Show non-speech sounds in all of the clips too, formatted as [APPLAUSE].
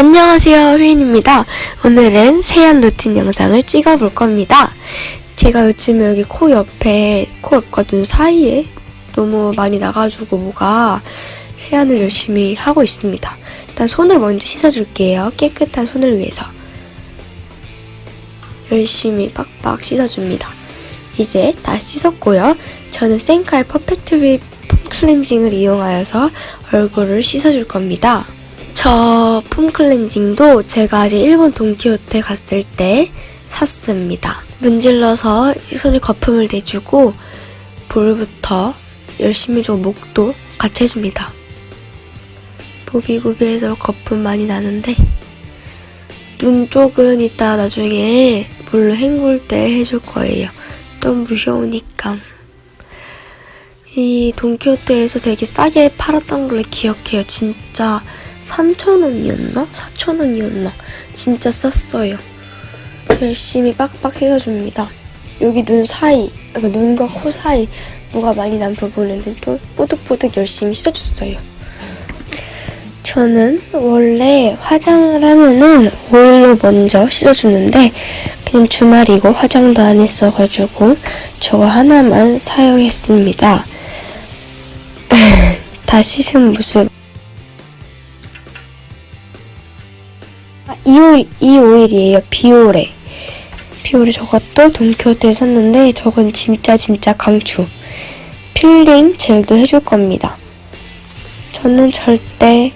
안녕하세요 휘인입니다. 오늘은 세안 루틴 영상을 찍어볼 겁니다. 제가 요즘에 여기 코 옆에 코 옆과 눈 사이에 너무 많이 나가지고 뭐가 세안을 열심히 하고 있습니다. 일단 손을 먼저 씻어줄게요. 깨끗한 손을 위해서. 열심히 빡빡 씻어줍니다. 이제 다 씻었고요. 저는 생카의 퍼펙트 윕폼 클렌징을 이용하여서 얼굴을 씻어줄 겁니다. 저 폼 클렌징도 제가 이제 일본 돈키호테 갔을 때 샀습니다. 문질러서 손에 거품을 내주고 볼부터 열심히 좀 목도 같이 해줍니다. 보비보비해서 거품 많이 나는데 눈 쪽은 이따 나중에 물로 헹굴 때 해줄 거예요. 너무 무서우니까. 이 돈키호테에서 되게 싸게 팔았던 걸로 기억해요. 진짜 3,000원이었나? 4,000원이었나? 진짜 쌌어요. 열심히 빡빡 해줘줍니다. 여기 눈 사이, 그러니까 눈과 코 사이 뭐가 많이 난 부분에는 또 뽀득뽀득 열심히 씻어줬어요. 저는 원래 화장을 하면은 오일로 먼저 씻어주는데 그냥 주말이고 화장도 안 했어가지고 저거 하나만 사용했습니다. [LAUGHS] 다 씻은 모습 아, 이 오일, 이 오일이에요. 비오레. 비오레 저것도 돈키호테에 샀는데 저건 진짜 진짜 강추. 필링 젤도 해줄 겁니다. 저는 절대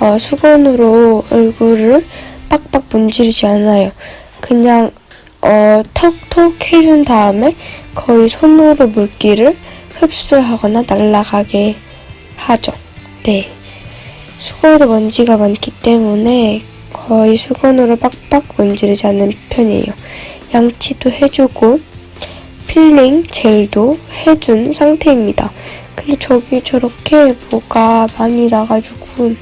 어, 수건으로 얼굴을 빡빡 문지르지 않아요. 그냥 어, 톡톡 해준 다음에 거의 손으로 물기를 흡수하거나 날아가게 하죠. 네. 수건으로 먼지가 많기 때문에 거의 수건으로 빡빡 문지르지 않는 편이에요. 양치도 해주고 필링 젤도 해준 상태입니다. 근데 저기 저렇게 뭐가 많이 나가지고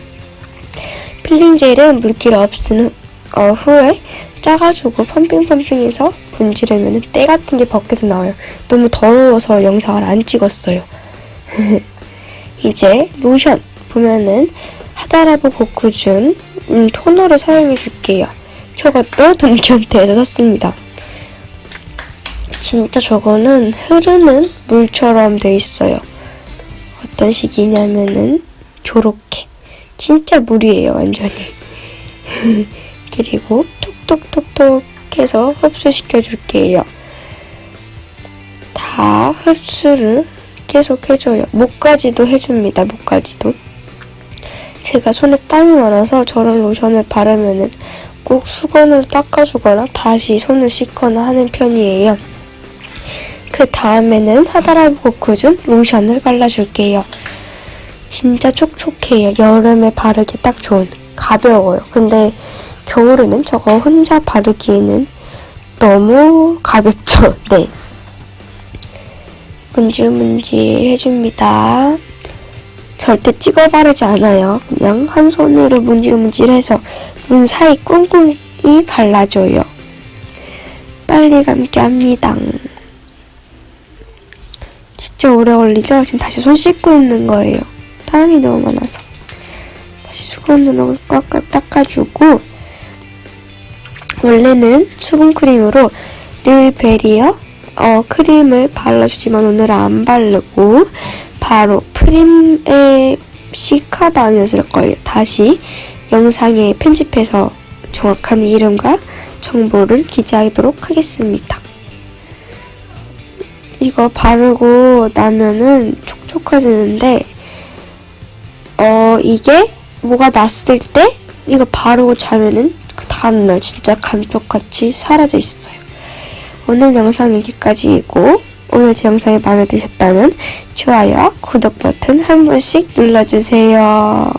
필링 젤은 물기를 없애는 어, 후에 짜가지고 펌핑 펌핑해서 문지르면 때 같은 게 벗겨져 나와요. 너무 더러워서 영상을 안 찍었어요. [LAUGHS] 이제 로션 보면은 하다라보 고쿠준 음, 토너를 사용해 줄게요. 저것도 돈키호테에서 샀습니다. 진짜 저거는 흐르는 물처럼 돼 있어요. 어떤 식이냐면은 저렇게 진짜 물이에요 완전히. [LAUGHS] 그리고 톡톡톡톡 해서 흡수시켜 줄게요. 다 흡수를 계속 해줘요. 목까지도 해줍니다. 목까지도. 제가 손에 땀이 많아서 저런 로션을 바르면은 꼭 수건으로 닦아주거나 다시 손을 씻거나 하는 편이에요. 그 다음에는 하다라보 고쿠준 로션을 발라줄게요. 진짜 촉촉해요. 여름에 바르기 딱 좋은. 가벼워요. 근데 겨울에는 저거 혼자 바르기에는 너무 가볍죠. [LAUGHS] 네. 문질문질 해줍니다. 절대 찍어 바르지 않아요. 그냥 한 손으로 문질문질해서 눈 사이 꿍꿍이 발라줘요. 빨리 감기 합니다. 진짜 오래 걸리죠? 지금 다시 손 씻고 있는 거예요. 땀이 너무 많아서. 다시 수건으로 꽉꽉 닦아주고 원래는 수분크림으로 릴베리어 어, 크림을 발라주지만 오늘은 안 바르고 바로 프림의 쓸 거예요. 다시 영상에 편집해서 정확한 이름과 정보를 기재하도록 하겠습니다. 이거 바르고 나면은 촉촉해지는데 어 이게 뭐가 났을 때 이거 바르고 자면은 그 다음날 진짜 감쪽같이 사라져 있어요. 오늘 영상 여기까지이고 오늘 제 영상이 마음에 드셨다면 좋아요, 구독 버튼 한 번씩 눌러주세요.